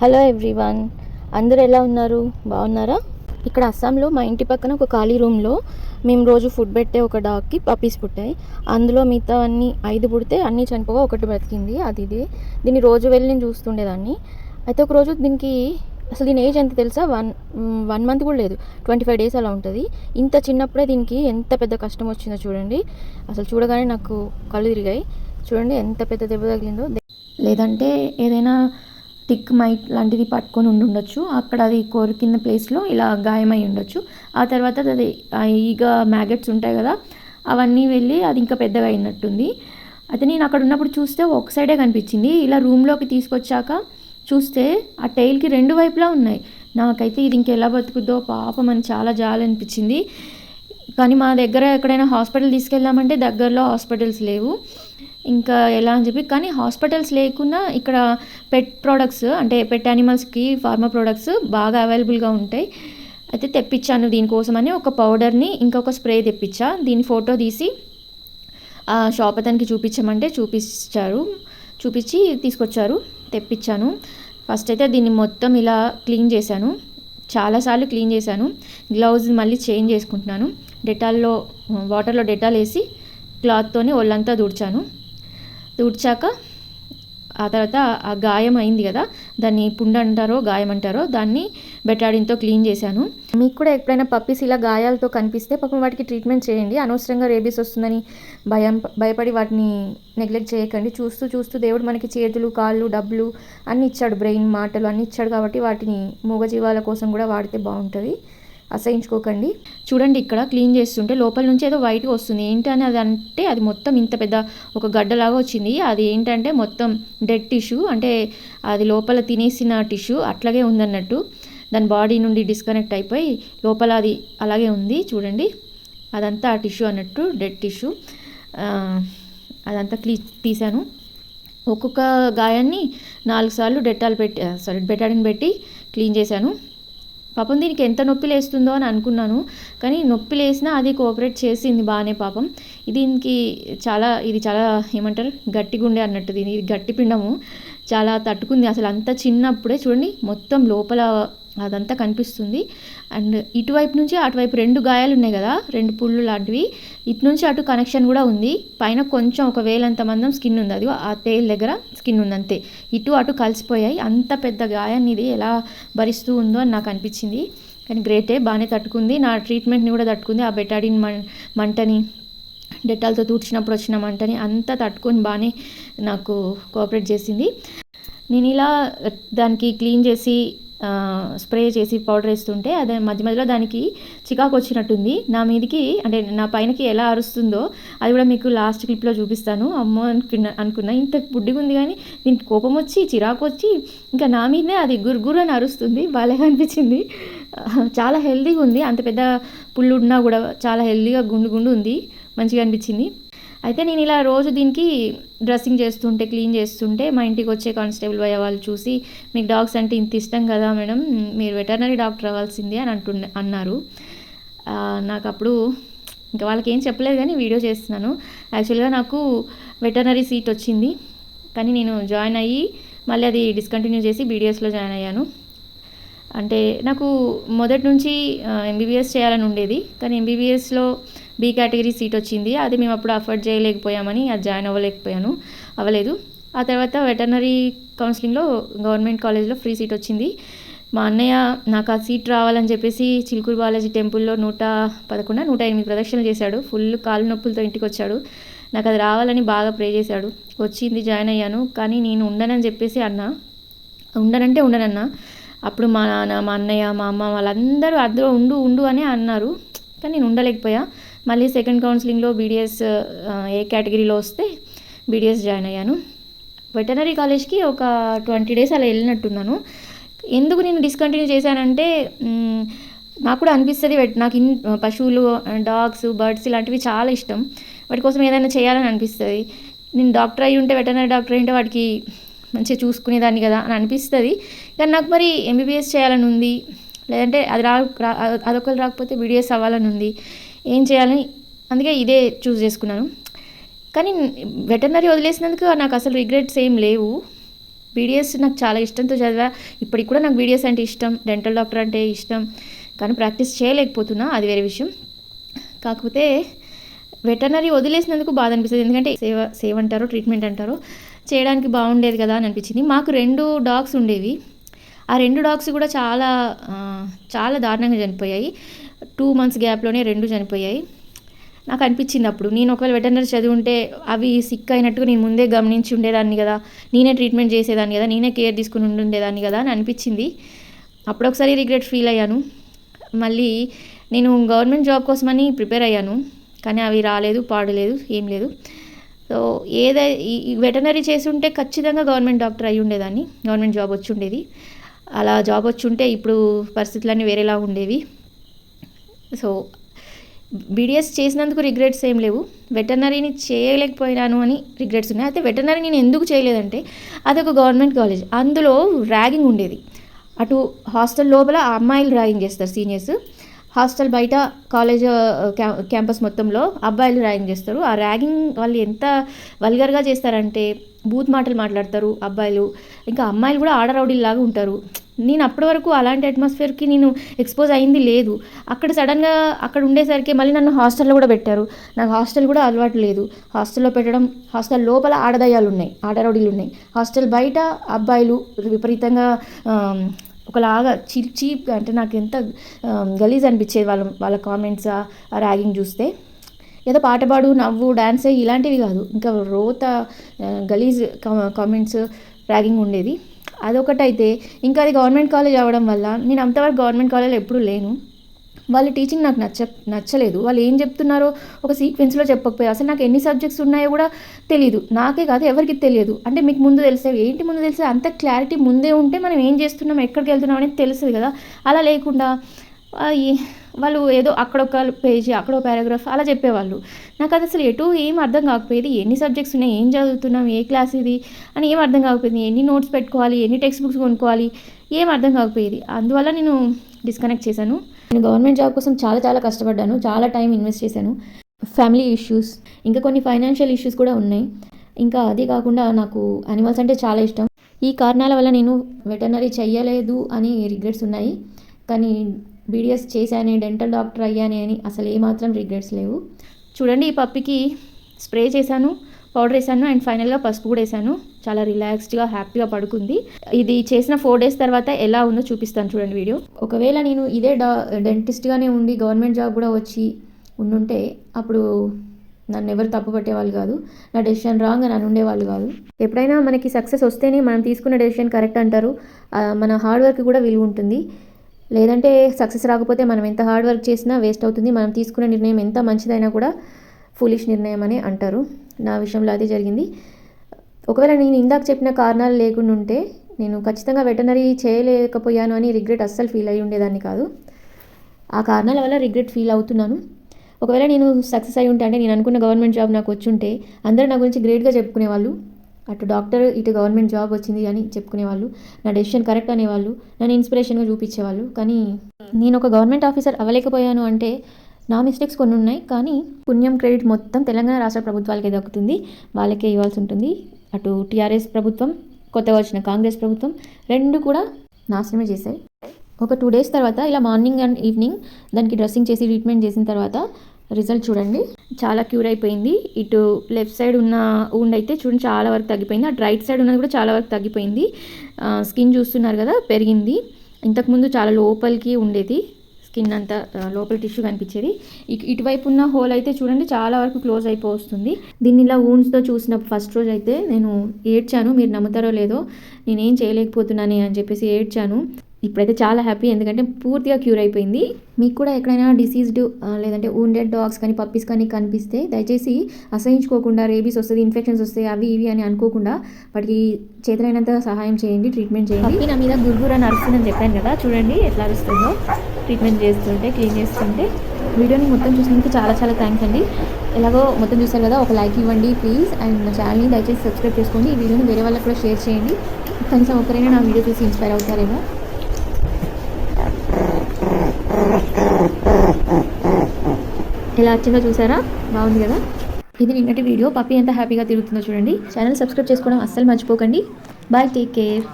Hello everyone. అందరు ఎలా ఉన్నారు? బాగున్నారా? ఇక్కడ అస్సాంలో మా ఇంటి పక్కన ఒక ఖాళీ రూమ్లో మేము రోజు ఫుడ్ పెట్టే ఒక డాగ్కి పప్పీస్ పుట్టాయి. అందులో మిగతా అన్ని ఐదు పుడితే అన్నీ చనిపోగా ఒకటి బ్రతికింది. అది ఇది. దీన్ని రోజు వెళ్ళి నేను చూస్తుండేదాన్ని. అయితే ఒక రోజు దీనికి అసలు దీని ఏజ్ ఎంత తెలుసా? వన్ వన్ మంత్ కూడా లేదు. ట్వంటీ ఫైవ్ డేస్ అలా ఉంటుంది. ఇంత చిన్నప్పుడే దీనికి ఎంత పెద్ద కష్టం వచ్చిందో చూడండి. అసలు చూడగానే నాకు కళ్ళు తిరిగాయి. చూడండి ఎంత పెద్ద దెబ్బ తగిలిందో. లేదంటే ఏదైనా టిక్ మైట్ లాంటిది పట్టుకొని ఉండుండొచ్చు. అక్కడ అది కొరికిన ప్లేస్లో ఇలా గాయమై ఉండొచ్చు. ఆ తర్వాత అది ఈగ మ్యాగెట్స్ ఉంటాయి కదా అవన్నీ వెళ్ళి అది ఇంకా పెద్దగా అయినట్టుంది. అయితే నేను అక్కడ ఉన్నప్పుడు చూస్తే ఒక సైడే కనిపించింది. ఇలా రూమ్లోకి తీసుకొచ్చాక చూస్తే ఆ టైల్కి రెండు వైపులా ఉన్నాయి. నాకైతే ఇది ఇంకెలా బతుకుద్దో పాపం అని చాలా జాలి అనిపించింది. కానీ మా దగ్గర ఎక్కడైనా హాస్పిటల్ తీసుకెళ్ళామంటే దగ్గరలో హాస్పిటల్స్ లేవు. ఇంకా ఎలా అని చెప్పి కానీ హాస్పిటల్స్ లేకున్నా ఇక్కడ పెట్ ప్రోడక్ట్స్ అంటే పెట్ యానిమల్స్కి ఫార్మా ప్రోడక్ట్స్ బాగా అవైలబుల్గా ఉంటాయి. అయితే తెప్పించాను దీనికోసమని ఒక పౌడర్ని ఇంకొక స్ప్రే తెప్పించా. దీని ఫోటో తీసి ఆ షాప్ అతనికి చూపించమంటే చూపించారు చూపించి తీసుకొచ్చారు తెప్పించాను. ఫస్ట్ అయితే దీన్ని మొత్తం ఇలా క్లీన్ చేశాను. చాలాసార్లు క్లీన్ చేశాను. గ్లౌజ్ మళ్ళీ చేంజ్ చేసుకుంటున్నాను. డెటాల్లో వాటర్లో డెటాల్ వేసి క్లాత్తోని ఒళ్ళంతా తుడిచాను తుడిచాక ఆ తర్వాత ఆ గాయం అయింది కదా దాన్ని పుండ అంటారో గాయం అంటారో దాన్ని బెటాడిన్తో క్లీన్ చేశాను. మీకు కూడా ఎప్పుడైనా పప్పీస్ ఇలా గాయాలతో కనిపిస్తే పాపం వాటికి ట్రీట్మెంట్ చేయండి. అనవసరంగా రేబీస్ వస్తుందని భయం భయపడి వాటిని నెగ్లెక్ట్ చేయకండి. చూస్తూ చూస్తూ దేవుడు మనకి చేతులు కాళ్ళు డబ్బులు అన్నీ ఇచ్చాడు. బ్రెయిన్ మాటలు అన్నీ ఇచ్చాడు కాబట్టి వాటిని మూగజీవాల కోసం కూడా వాడితే బాగుంటుంది. అసహించుకోకండి. చూడండి ఇక్కడ క్లీన్ చేస్తుంటే లోపల నుంచి ఏదో వైట్గా వస్తుంది. ఏంటి అని అది అంటే అది మొత్తం ఇంత పెద్ద ఒక గడ్డలాగా వచ్చింది. అది ఏంటంటే మొత్తం డెడ్ టిష్యూ అంటే అది లోపల తినేసిన టిష్యూ అట్లాగే ఉందన్నట్టు. దాని బాడీ నుండి డిస్కనెక్ట్ అయిపోయి లోపల అది అలాగే ఉంది. చూడండి. అదంతా ఆ టిష్యూ అన్నట్టు డెడ్ టిష్యూ అదంతా క్లీ తీశాను. ఒక్కొక్క గాయాన్ని నాలుగు సార్లు డెటాల్ పెట్టి సారీ బెటాడిన్ పెట్టి క్లీన్ చేశాను. పాపం దీనికి ఎంత నొప్పి లేస్తుందో అని అనుకున్నాను. కానీ నొప్పి లేసినా అది కోఆపరేట్ చేసింది బాగానే పాపం. దీనికి చాలా ఇది చాలా ఏమంటారు గట్టి గుండె అన్నట్టు దీని ఇది గట్టి పిండము చాలా తట్టుకుంది. అసలు అంత చిన్నప్పుడే చూడండి మొత్తం లోపల అదంతా కనిపిస్తుంది. అండ్ ఇటువైపు నుంచి అటువైపు రెండు గాయాలు ఉన్నాయి కదా రెండు పుళ్ళు లాంటివి. ఇటు నుంచి అటు కనెక్షన్ కూడా ఉంది. పైన కొంచెం ఒక వేలంత మందం స్కిన్ ఉంది. అది ఆ తేల్ దగ్గర స్కిన్ ఉంది అంతే. ఇటు అటు కలిసిపోయాయి. అంత పెద్ద గాయాన్ని ఇది ఎలా భరిస్తూ ఉందో అని నాకు అనిపించింది. కానీ గ్రేటే బాగానే తట్టుకుంది. నా ట్రీట్మెంట్ని కూడా తట్టుకుంది. ఆ బెటాడిన్ మంటని డెటాల్తో తూడ్చినప్పుడు వచ్చిన మంటని అంతా తట్టుకొని బాగానే నాకు కోఆపరేట్ చేసింది. నేను ఇలా దానికి క్లీన్ చేసి స్ప్రే చేసి పౌడర్ వేస్తుంటే అదే మధ్య మధ్యలో దానికి చికాకు వచ్చినట్టుంది. నా మీదకి అంటే నా పైనకి ఎలా అరుస్తుందో అది కూడా మీకు లాస్ట్ క్లిప్లో చూపిస్తాను. అమ్మో అనుకున్నా అనుకున్నా ఇంత బుడ్డిగా ఉంది కానీ దీనికి కోపం వచ్చి చిరాకు వచ్చి ఇంకా నా మీదనే అది గురుగురు అని అరుస్తుంది. బాగా అనిపించింది. చాలా హెల్తీగా ఉంది. అంత పెద్ద పుల్లు ఉన్నా కూడా చాలా హెల్తీగా గుండు గుండు ఉంది. మంచిగా అనిపించింది. అయితే నేను ఇలా రోజు దీనికి డ్రెస్సింగ్ చేస్తుంటే క్లీన్ చేస్తుంటే మా ఇంటికి వచ్చే కానిస్టేబుల్ అయ్యే వాళ్ళు చూసి మీకు డాగ్స్ అంటే ఇంత ఇష్టం కదా మేడం మీరు వెటర్నరీ డాక్టర్ అవ్వాల్సింది అని అంటుండే అన్నారు. నాకు అప్పుడు ఇంకా వాళ్ళకి ఏం చెప్పలేదు కానీ వీడియో చేస్తున్నాను. యాక్చువల్గా నాకు వెటర్నరీ సీట్ వచ్చింది. కానీ నేను జాయిన్ అయ్యి మళ్ళీ అది డిస్కంటిన్యూ చేసి బీడిఎస్లో జాయిన్ అయ్యాను. అంటే నాకు మొదటి నుంచి ఎంబీబీఎస్ చేయాలని ఉండేది. కానీ ఎంబీబీఎస్లో బీ కేటగిరీ సీట్ వచ్చింది. అది మేము అప్పుడు అఫోర్డ్ చేయలేకపోయామని అది జాయిన్ అవ్వలేకపోయాను. అవ్వలేదు. ఆ తర్వాత వెటర్నరీ కౌన్సిలింగ్లో గవర్నమెంట్ కాలేజ్లో ఫ్రీ సీట్ వచ్చింది. మా అన్నయ్య నాకు ఆ సీట్ రావాలని చెప్పేసి చిలుకూరు బాలాజీ టెంపుల్లో నూట పదకొండు నూట ఎనిమిది ప్రదక్షిణలు చేశాడు. ఫుల్ కాలు నొప్పులతో ఇంటికి వచ్చాడు. నాకు అది రావాలని బాగా ప్రే చేశాడు. వచ్చింది జాయిన్ అయ్యాను. కానీ నేను ఉండనని చెప్పేసి అన్న. ఉండనంటే ఉండనన్నా. అప్పుడు మా నాన్న మా అన్నయ్య మా అమ్మ వాళ్ళందరూ అందులో ఉండు ఉండు అని అన్నారు. కానీ నేను ఉండలేకపోయా. మళ్ళీ సెకండ్ కౌన్సిలింగ్లో బీడిఎస్ ఏ కేటగిరీలో వస్తే బీడిఎస్ జాయిన్ అయ్యాను. వెటనరీ కాలేజ్కి ఒక ట్వంటీ డేస్ అలా వెళ్ళినట్టున్నాను. ఎందుకు నేను డిస్కంటిన్యూ చేశానంటే నాకు కూడా అనిపిస్తుంది నాకు ఇన్ పశువులు డాగ్స్ బర్డ్స్ ఇలాంటివి చాలా ఇష్టం. వాటి కోసం ఏదైనా చేయాలని అనిపిస్తుంది. నేను డాక్టర్ అయి ఉంటే వెటనరీ డాక్టర్ అయి ఉంటే వాటికి మంచిగా చూసుకునేదాన్ని కదా అని అనిపిస్తుంది. కానీ నాకు మరి ఎంబీబీఎస్ చేయాలని ఉంది. లేదంటే అది రా అదొకరు రాకపోతే బీడిఎస్ అవ్వాలని ఉంది. ఏం చేయాలని అందుకే ఇదే చూస్ చేసుకున్నాను. కానీ వెటర్నరీ వదిలేసినందుకు నాకు అసలు రిగ్రెట్స్ ఏం లేవు. బీడిఎస్ నాకు చాలా ఇష్టంతో చదివా. ఇప్పటికి కూడా నాకు బీడిఎస్ అంటే ఇష్టం. డెంటల్ డాక్టర్ అంటే ఇష్టం. కానీ ప్రాక్టీస్ చేయలేకపోతున్నా. అది వేరే విషయం. కాకపోతే వెటర్నరీ వదిలేసినందుకు బాధ అనిపిస్తుంది. ఎందుకంటే సేవ సేవ అంటారో ట్రీట్మెంట్ అంటారో చేయడానికి బాగుండేది కదా అని అనిపించింది. మాకు రెండు డాగ్స్ ఉండేవి. ఆ రెండు డాగ్స్ కూడా చాలా చాలా దారుణంగా చనిపోయాయి. టూ మంత్స్ గ్యాప్లోనే రెండు చనిపోయాయి. నాకు అనిపించింది అప్పుడు. నేను ఒకవేళ వెటర్నరీ చదివి ఉంటే అవి సిక్ అయినట్టుగా నేను ముందే గమనించి ఉండేదాన్ని కదా. నేనే ట్రీట్మెంట్ చేసేదాన్ని కదా. నేనే కేర్ తీసుకుని ఉండేదాన్ని కదా అని అనిపించింది. అప్పుడు ఒకసారి రిగ్రెట్ ఫీల్ అయ్యాను. మళ్ళీ నేను గవర్నమెంట్ జాబ్ కోసమని ప్రిపేర్ అయ్యాను. కానీ అవి రాలేదు పాడలేదు ఏం లేదు. సో ఏదై ఈ వెటనరీ చేసి ఉంటే ఖచ్చితంగా గవర్నమెంట్ డాక్టర్ అయి ఉండేదాన్ని. గవర్నమెంట్ జాబ్ వచ్చి ఉండేది. అలా జాబ్ వచ్చి ఉంటే ఇప్పుడు పరిస్థితులన్నీ వేరేలా ఉండేవి. సో బీడిఎస్ చేసినందుకు రిగ్రెట్స్ ఏం లేవు. వెటర్నరీని చేయలేకపోయినాను అని రిగ్రెట్స్ ఉన్నాయి. అయితే వెటర్నరీ నేను ఎందుకు చేయలేదంటే అదొక గవర్నమెంట్ కాలేజ్ అందులో ర్యాగింగ్ ఉండేది. అటు హాస్టల్ లోపల అమ్మాయిలు ర్యాగింగ్ చేస్తారు సీనియర్స్ హాస్టల్ బయట కాలేజ్ క్యాంపస్ uh, మొత్తంలో అబ్బాయిలు ర్యాగింగ్ చేస్తారు. ఆ ర్యాగింగ్ వాళ్ళు ఎంత వల్గర్గా చేస్తారంటే బూత్ మాటలు మాట్లాడతారు అబ్బాయిలు. ఇంకా అమ్మాయిలు కూడా ఆడరౌడీలాగా ఉంటారు. నేను అప్పటి వరకు అలాంటి అట్మాస్ఫియర్కి నేను ఎక్స్పోజ్ అయింది లేదు. అక్కడ సడన్గా అక్కడ ఉండేసరికి మళ్ళీ నన్ను హాస్టల్లో కూడా పెట్టారు. నాకు హాస్టల్ కూడా అలవాటు లేదు. హాస్టల్లో పెట్టడం హాస్టల్ లోపల ఆడదయ్యాలు ఉన్నాయి ఆడరౌడీలు ఉన్నాయి. హాస్టల్ బయట అబ్బాయిలు విపరీతంగా ఒకలాగా చీప్ చీప్ అంటే నాకు ఎంత గలీజ్ అనిపించేది వాళ్ళ వాళ్ళ కామెంట్స్ ఆ ర్యాగింగ్ చూస్తే. ఏదో పాట పాడు నవ్వు డ్యాన్స్ ఇలాంటివి కాదు. ఇంకా రోత గలీజ్ కామెంట్స్ ర్యాగింగ్ ఉండేది. అదొకటైతే ఇంకా అది గవర్నమెంట్ కాలేజ్ అవ్వడం వల్ల నేను అంతవరకు గవర్నమెంట్ కాలేజ్లో ఎప్పుడూ లేను. వాళ్ళ టీచింగ్ నాకు నచ్చ నచ్చలేదు. వాళ్ళు ఏం చెప్తున్నారో ఒక సీక్వెన్స్లో చెప్పకపోయారు అసలు నాకు ఎన్ని సబ్జెక్ట్స్ ఉన్నాయో కూడా తెలియదు నాకే కాదు ఎవరికి తెలియదు. అంటే మీకు ముందు తెలిసే ఏంటి ముందు తెలిసే? అంత క్లారిటీ ముందే ఉంటే మనం ఏం చేస్తున్నాం ఎక్కడికి వెళ్తున్నాం అనేది తెలుస్తుంది కదా. అలా లేకుండా వాళ్ళు ఏదో అక్కడ ఒక పేజీ అక్కడ ఒక పారాగ్రాఫ్ అలా చెప్పేవాళ్ళు. నాకు అది అసలు ఎటు ఏం అర్థం కాకపోయేది ఎన్ని సబ్జెక్ట్స్ ఉన్నాయి ఏం చదువుతున్నాం ఏ క్లాస్ ఇది అని ఏం అర్థం కాకపోయింది ఎన్ని నోట్స్ పెట్టుకోవాలి ఎన్ని టెక్స్ట్ బుక్స్ కొనుక్కోవాలి ఏం అర్థం కాకపోయేది. అందువల్ల నేను డిస్కనెక్ట్ చేశాను. నేను గవర్నమెంట్ జాబ్ కోసం చాలా చాలా కష్టపడ్డాను చాలా టైం ఇన్వెస్ట్ చేశాను. ఫ్యామిలీ ఇష్యూస్ ఇంకా కొన్ని ఫైనాన్షియల్ ఇష్యూస్ కూడా ఉన్నాయి. ఇంకా అది కాకుండా నాకు అనిమల్స్ అంటే చాలా ఇష్టం. ఈ కారణాల వల్ల నేను వెటర్నరీ చెయ్యలేదు అని రిగ్రెట్స్ ఉన్నాయి. కానీ బీడిఎస్ చేశానే డెంటల్ డాక్టర్ అయ్యానే అని అసలు ఏమాత్రం రిగ్రెట్స్ లేవు. చూడండి ఈ పప్పికి స్ప్రే చేశాను పౌడర్ వేసాను అండ్ ఫైనల్గా పసుపు కూడా వేసాను చాలా రిలాక్స్డ్గా హ్యాపీగా పడుకుంది. ఇది చేసిన ఫోర్ డేస్ తర్వాత ఎలా ఉందో చూపిస్తాను చూడండి వీడియో. ఒకవేళ నేను ఇదే డా డెంటిస్ట్గానే ఉండి గవర్నమెంట్ జాబ్ కూడా వచ్చి ఉండుంటే అప్పుడు నన్ను ఎవరు తప్పు పట్టేవాళ్ళు కాదు. నా డెసిషన్ రాంగ్ అని ఉండేవాళ్ళు కాదు. ఎప్పుడైనా మనకి సక్సెస్ వస్తేనే మనం తీసుకున్న డెసిషన్ కరెక్ట్ అంటారు. మన హార్డ్ వర్క్ కూడా విలువ ఉంటుంది. లేదంటే సక్సెస్ రాకపోతే మనం ఎంత హార్డ్ వర్క్ చేసినా వేస్ట్ అవుతుంది. మనం తీసుకున్న నిర్ణయం ఎంత మంచిదైనా కూడా ఫూలిష్ నిర్ణయం అని అంటారు. నా విషయంలో అదే జరిగింది. ఒకవేళ నేను ఇందాక చెప్పిన కారణాలు లేకుండా ఉంటే నేను ఖచ్చితంగా వెటనరీ చేయలేకపోయాను అని రిగ్రెట్ అస్సలు ఫీల్ అయ్యి ఉండేదాన్ని కాదు. ఆ కారణాల వల్ల రిగ్రెట్ ఫీల్ అవుతున్నాను. ఒకవేళ నేను సక్సెస్ అయి ఉంటే అంటే నేను అనుకున్న గవర్నమెంట్ జాబ్ నాకు వచ్చి ఉంటే అందరూ నా గురించి గ్రేట్గా చెప్పుకునేవాళ్ళు. అటు డాక్టర్ ఇటు గవర్నమెంట్ జాబ్ వచ్చింది అని చెప్పుకునేవాళ్ళు నా డెసిషన్ కరెక్ట్ అనేవాళ్ళు నన్ను ఇన్స్పిరేషన్గా చూపించేవాళ్ళు. కానీ నేను ఒక గవర్నమెంట్ ఆఫీసర్ అవ్వలేకపోయాను అంటే నా మిస్టేక్స్ కొన్ని ఉన్నాయి కానీ పుణ్యం క్రెడిట్ మొత్తం తెలంగాణ రాష్ట్ర ప్రభుత్వాలకే దక్కుతుంది. వాళ్ళకే ఇవ్వాల్సి ఉంటుంది. అటు టీఆర్ఎస్ ప్రభుత్వం కొత్తగా వచ్చిన కాంగ్రెస్ ప్రభుత్వం రెండు కూడా నాశనమే చేశాయి. ఒక టూ డేస్ తర్వాత ఇలా మార్నింగ్ అండ్ ఈవినింగ్ దానికి డ్రెస్సింగ్ చేసి ట్రీట్మెంట్ చేసిన తర్వాత రిజల్ట్ చూడండి. చాలా క్యూర్ అయిపోయింది. ఇటు లెఫ్ట్ సైడ్ ఉన్న ఊండ్ అయితే చూడండి చాలా వరకు తగ్గిపోయింది. అటు రైట్ సైడ్ ఉన్నది కూడా చాలా వరకు తగ్గిపోయింది. స్కిన్ చూస్తున్నారు కదా పెరిగింది. ఇంతకుముందు చాలా లోపలికి ఉండేది. స్కిన్ అంతా లోపల టిష్యూ కనిపించేది. ఇటువైపు ఉన్న హోల్ అయితే చూడండి చాలా వరకు క్లోజ్ అయిపోతుంది దీన్ని ఇలా ఊన్స్తో చూసిన ఫస్ట్ రోజు అయితే నేను ఏడ్చాను. మీరు నమ్ముతారో లేదో నేనేం చేయలేకపోతున్నానే అని చెప్పేసి ఏడ్చాను. ఇప్పుడైతే చాలా హ్యాపీ ఎందుకంటే పూర్తిగా క్యూర్ అయిపోయింది. మీకు కూడా ఎక్కడైనా డిసీజ్డ్ లేదంటే ఊండెడ్ డాగ్స్ కానీ పప్పీస్ కానీ కనిపిస్తే దయచేసి అసహించుకోకుండా రేబీస్ వస్తుంది ఇన్ఫెక్షన్స్ వస్తాయి అవి ఇవి అని అనుకోకుండా వాటికి చేతులైనంత సహాయం చేయండి ట్రీట్మెంట్ చేయండి. పప్పి నా మీద గురుగురు అని అరుస్తుందని చెప్పాను కదా చూడండి ఎట్లా అరుస్తుందో. ట్రీట్మెంట్ చేస్తుంటే క్లీన్ చేస్తుంటే. వీడియోని మొత్తం చూసినందుకు చాలా చాలా థ్యాంక్స్ అండి. ఎలాగో మొత్తం చూసారు కదా ఒక లైక్ ఇవ్వండి ప్లీజ్ అండ్ మా ఛానల్ని దయచేసి సబ్స్క్రైబ్ చేసుకోండి. ఈ వీడియోని వేరే వాళ్ళకి కూడా షేర్ చేయండి. కనీసం ఒకరైనా నా వీడియో చూసి ఇన్స్పైర్ అవుతారేమో. ఎలా వచ్చిందో చూసారా? బాగుంది కదా? ఇది నిన్నటి వీడియో. పప్పి ఎంత హ్యాపీగా తిరుగుతుందో చూడండి. ఛానల్ సబ్స్క్రైబ్ చేసుకోవడం అస్సలు మర్చిపోకండి. Bye take care